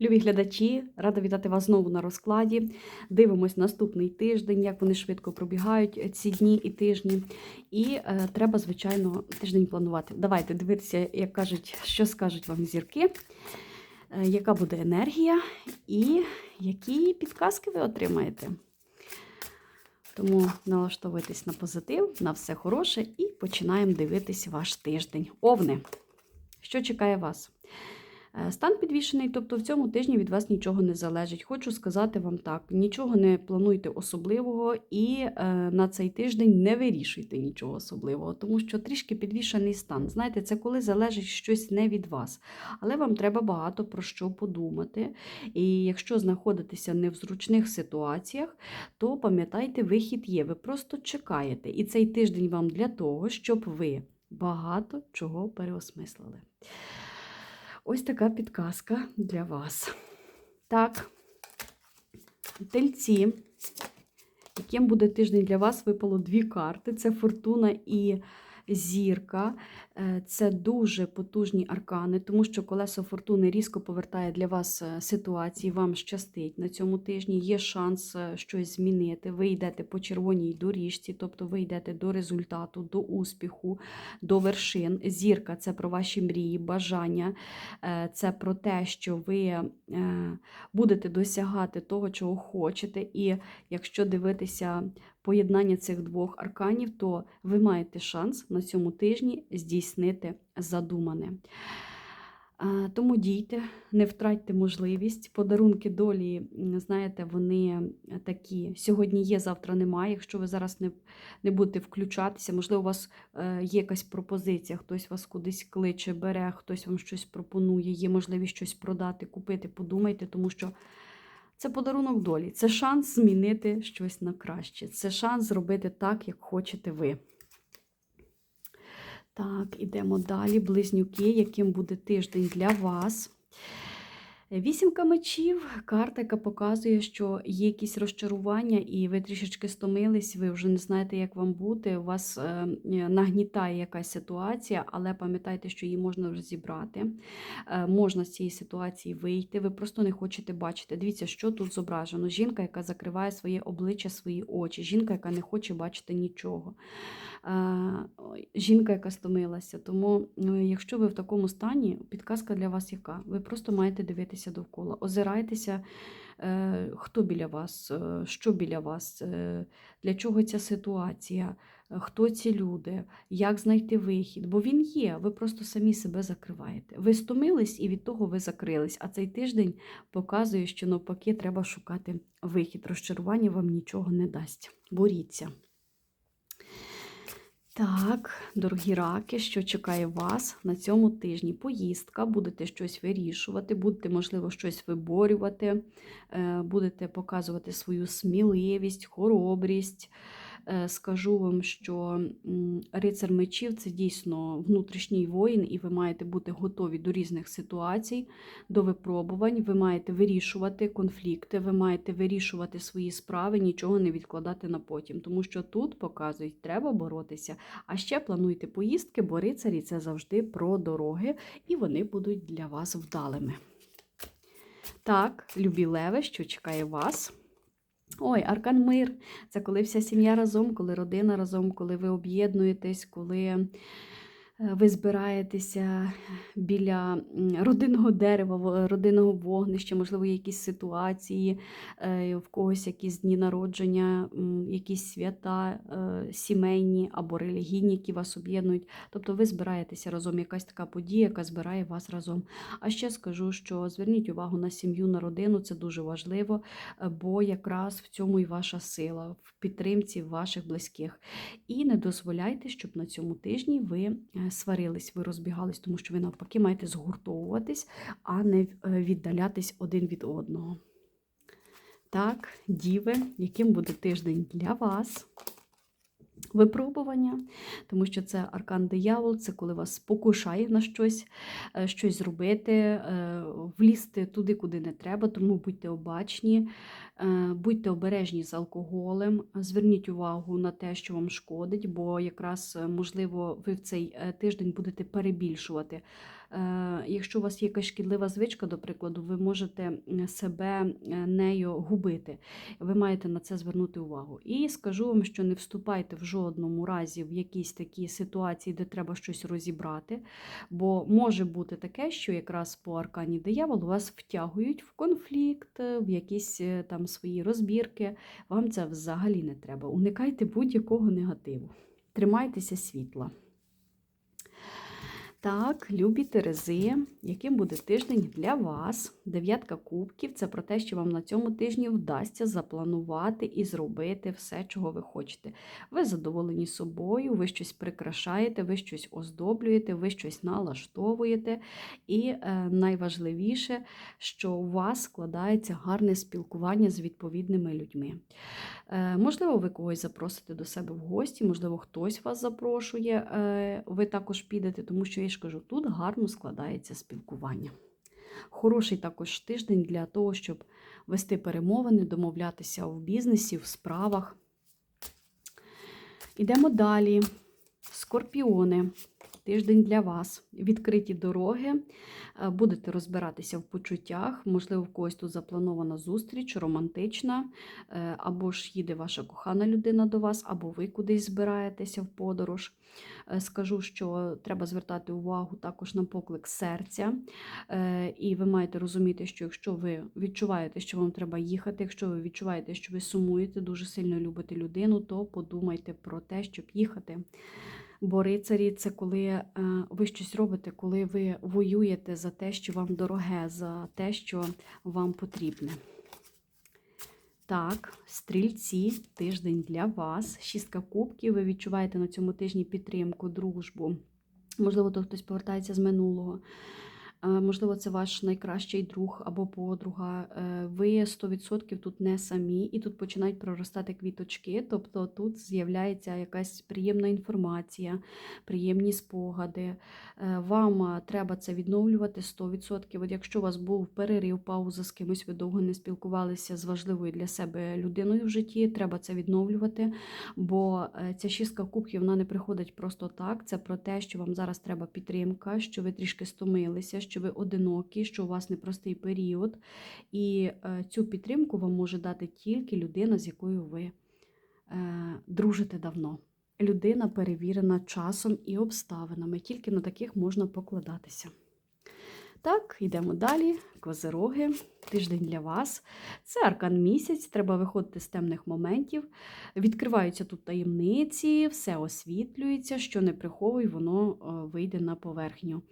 Любі глядачі, рада вітати вас знову на розкладі. Дивимось наступний тиждень, як вони швидко пробігають е, ці дні і тижні. І е, треба, звичайно, тиждень планувати. Давайте дивитися, як кажуть, що скажуть вам зірки, е, яка буде енергія і які підказки ви отримаєте. Тому налаштовуйтесь на позитив, на все хороше і починаємо дивитись ваш тиждень. Овни. Що чекає вас? Е, Стан підвішений, тобто в цьому тижні від вас нічого не залежить. Хочу сказати вам так: нічого не плануйте особливого і е, на цей тиждень не вирішуйте нічого особливого, тому що трішки підвішений стан. Знаєте, це коли залежить щось не від вас. Але вам треба багато про що подумати. І якщо знаходитеся не в зручних ситуаціях, то пам'ятайте, вихід є. Ви просто чекаєте. І цей тиждень вам для того, щоб ви багато чого переосмислили. Ось така підказка для вас. Так, тельці, яким буде тиждень для вас, випало дві карти: це фортуна і зірка. Е, Це дуже потужні аркани, тому що колесо фортуни різко повертає для вас е, ситуації, вам щастить на цьому тижні. Є шанс е, щось змінити. Ви йдете по червоній доріжці, тобто ви йдете до результату, до успіху, до вершин. Зірка це про ваші мрії, бажання, це про те, що ви будете досягати того, чого хочете. І якщо дивитися поєднання цих двох арканів, то ви маєте шанс на цьому тижні здійснити задумане. Тому дійте, не втратьте можливість. Подарунки долі, знаєте, вони такі. Сьогодні є, завтра немає. Якщо ви зараз не, не будете включатися, можливо, у вас е, є якась пропозиція, хтось вас кудись кличе, бере, хтось вам щось пропонує, є можливість щось продати, купити, подумайте, тому що це подарунок долі, це шанс змінити щось на краще. Це шанс зробити так, як хочете ви. Так, ідемо далі. Близнюки, яким буде тиждень для вас. Вісімка мечів, карта, яка показує, що є якісь розчарування, і ви трішечки стомились, ви вже не знаєте, як вам бути. У вас е, нагнітає якась ситуація, але пам'ятайте, що її можна розібрати. Е, можна з цієї ситуації вийти. Ви просто не хочете бачити. Дивіться, що тут зображено. Жінка, яка закриває своє обличчя, свої очі, жінка, яка не хоче бачити нічого. Е, жінка, яка стомилася. Тому, е, якщо ви в такому стані, підказка для вас яка? Ви просто маєте дивитися довкола, озирайтеся, е, хто біля вас, е, що біля вас, е, для чого ця ситуація, хто ці люди, як знайти вихід. Бо він є, ви просто самі себе закриваєте. Ви стомились і від того ви закрились. А цей тиждень показує, що навпаки треба шукати вихід. Розчарування вам нічого не дасть. Боріться. Так, дорогі раки, що чекає вас на цьому тижні? Поїздка, будете щось вирішувати, будете, можливо, щось виборювати, е, будете показувати свою сміливість, хоробрість. Е, Скажу вам, що рицар мечів це дійсно внутрішній воїн, і ви маєте бути готові до різних ситуацій, до випробувань. Ви маєте вирішувати конфлікти, ви маєте вирішувати свої справи, нічого не відкладати на потім. Тому що тут показують, треба боротися. А ще плануйте поїздки, бо рицарі це завжди про дороги, і вони будуть для вас вдалими. Так, любі леви, що чекає вас? Ой, аркан мир. Це коли вся сім'я разом, коли родина разом, коли ви об'єднуєтесь, коли ви збираєтеся біля родинного дерева, родинного вогнища, можливо, якісь ситуації, е, в когось якісь дні народження, якісь свята е, сімейні або релігійні, які вас об'єднують. Тобто ви збираєтеся разом, якась така подія, яка збирає вас разом. А ще скажу, що зверніть увагу на сім'ю, на родину, це дуже важливо, е, бо якраз в цьому і ваша сила, в підтримці ваших близьких. І не дозволяйте, щоб на цьому тижні ви е, сварились, ви розбігались, тому що ви навпаки маєте згуртовуватись, а не е, віддалятись один від одного. Так, діви, яким буде тиждень для вас? Випробування, тому що це аркан диявол, це коли вас спокушає на щось, е, щось зробити, е, влізти туди, куди не треба, тому будьте обачні, е, будьте обережні з алкоголем, зверніть увагу на те, що вам шкодить, бо якраз, е, можливо, ви в цей е, тиждень будете перебільшувати Е, Якщо у вас є якась шкідлива звичка, до прикладу, ви можете себе е, нею губити. Ви маєте на це звернути увагу. І скажу вам, що не вступайте в жодному разі в якісь такі ситуації, де треба щось розібрати. Бо може бути таке, що якраз по аркані дияволу вас втягують в конфлікт, в якісь е, там свої розбірки. Вам це взагалі не треба. Уникайте будь-якого негативу. Тримайтеся світла. Так, любі Терези, яким буде тиждень для вас? Дев'ятка кубків це про те, що вам на цьому тижні вдасться запланувати і зробити все, чого ви хочете. Ви задоволені собою, ви щось прикрашаєте, ви щось оздоблюєте, ви щось налаштовуєте. І е, найважливіше, що у вас складається гарне спілкування з відповідними людьми. Е, Можливо, ви когось запросите до себе в гості, можливо, хтось вас запрошує, е, ви також підете, тому що я ж кажу, тут гарно складається спілкування. Хороший також тиждень для того, щоб вести перемовини, домовлятися в бізнесі, в справах. Ідемо далі. Скорпіони. Тиждень для вас. Відкриті дороги. Е, Будете розбиратися в почуттях. Можливо, в когось тут запланована зустріч, романтична, е, або ж їде ваша кохана людина до вас, або ви кудись збираєтеся в подорож. Е, Скажу, що треба звертати увагу також на поклик серця. Е, І ви маєте розуміти, що якщо ви відчуваєте, що вам треба їхати, якщо ви відчуваєте, що ви сумуєте, дуже сильно любите людину, то подумайте про те, щоб їхати. Бо рицарі це коли е, ви щось робите, коли ви воюєте за те, що вам дороге, за те, що вам потрібне. Так, стрільці, тиждень для вас. Шістка кубків. Ви відчуваєте на цьому тижні підтримку, дружбу. Можливо, то хтось повертається з минулого. Можливо, це ваш найкращий друг або подруга. Е, Ви 100% тут не самі, і тут починають проростати квіточки. Тобто тут з'являється якась приємна інформація, приємні спогади. Е, Вам е, треба це відновлювати 100%. От якщо у вас був перерив, пауза з кимось, ви довго не спілкувалися з важливою для себе людиною в житті, треба це відновлювати. Бо ця шістка кубків вона не приходить просто так. Це про те, що вам зараз треба підтримка, що ви трішки стомилися, що ви одинокі, що у вас непростий період. І е, цю підтримку вам може дати тільки людина, з якою ви е, дружите давно. Людина перевірена часом і обставинами. Тільки на таких можна покладатися. Так, йдемо далі. Козероги, тиждень для вас. Це аркан місяць, треба виходити з темних моментів. Відкриваються тут таємниці, все освітлюється, що не приховуй, воно е, вийде на поверхню.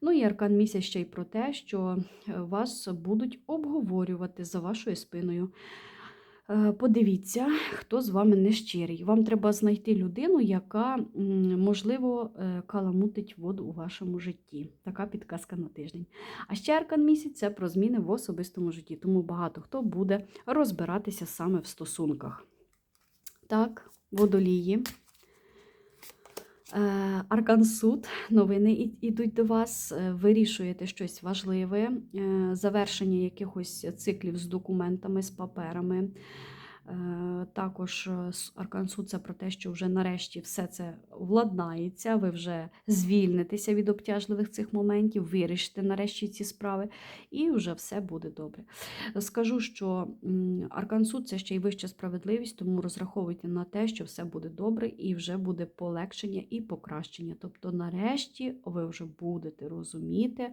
Ну і аркан місяць ще й про те, що е, вас будуть обговорювати за вашою спиною. Е, Подивіться, хто з вами нещирий. Вам треба знайти людину, яка, можливо, е, каламутить воду у вашому житті. Така підказка на тиждень. А ще аркан місяць це про зміни в особистому житті, тому багато хто буде розбиратися саме в стосунках. Так, водолії. Е, Аркан суд, новини йдуть до вас, е, вирішуєте щось важливе, е, завершення якихось циклів з документами, з паперами. Е, Також е, аркан це про те, що вже нарешті все це владнається, ви вже звільнитеся від обтяжливих цих моментів, вирішите нарешті ці справи, і вже все буде добре. Скажу, що аркан це ще й вища справедливість, тому розраховуйте на те, що все буде добре і вже буде полегшення і покращення. Тобто, нарешті, ви вже будете розуміти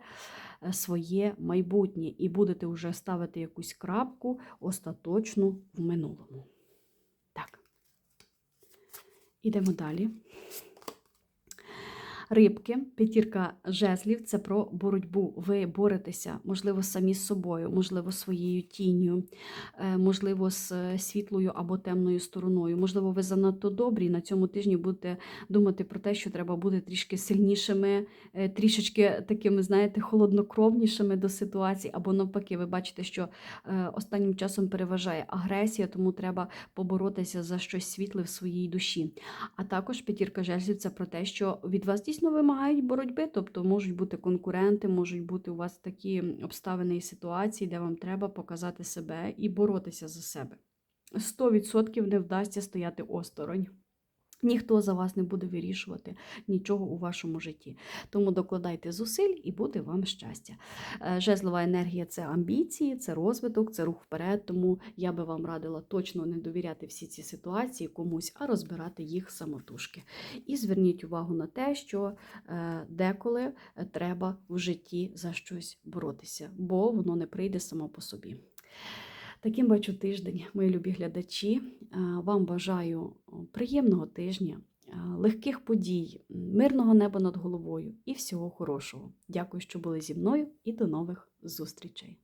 е, своє майбутнє і будете вже ставити якусь крапку остаточну в минулому. Так. Ідемо далі. Рибки, п'ятірка жезлів це про боротьбу. Ви боретеся, можливо, самі з собою, можливо, своєю тінню, е, можливо, з е, світлою або темною стороною. Можливо, ви занадто добрі. На цьому тижні будете думати про те, що треба бути трішки сильнішими, е, трішечки такими, знаєте, холоднокровнішими до ситуації, або навпаки, ви бачите, що останнім часом переважає агресія, тому треба поборотися за щось світле в своїй душі. А також п'ятірка жезлів це про те, що від вас дійсно вимагають боротьби, тобто можуть бути конкуренти, можуть бути у вас такі обставини і ситуації, де вам треба показати себе і боротися за себе. 100% не вдасться стояти осторонь. Ніхто за вас не буде вирішувати нічого у вашому житті. Тому докладайте зусиль і буде вам щастя. Е, Жезлова енергія це амбіції, це розвиток, це рух вперед. Тому я би вам радила точно не довіряти всі ці ситуації комусь, а розбирати їх самотужки. І зверніть увагу на те, що е, деколи треба в житті за щось боротися, бо воно не прийде само по собі. Таким бачу тиждень, мої любі глядачі. Е, Вам бажаю приємного тижня, е, легких подій, мирного неба над головою і всього хорошого. Дякую, що були зі мною, і до нових зустрічей!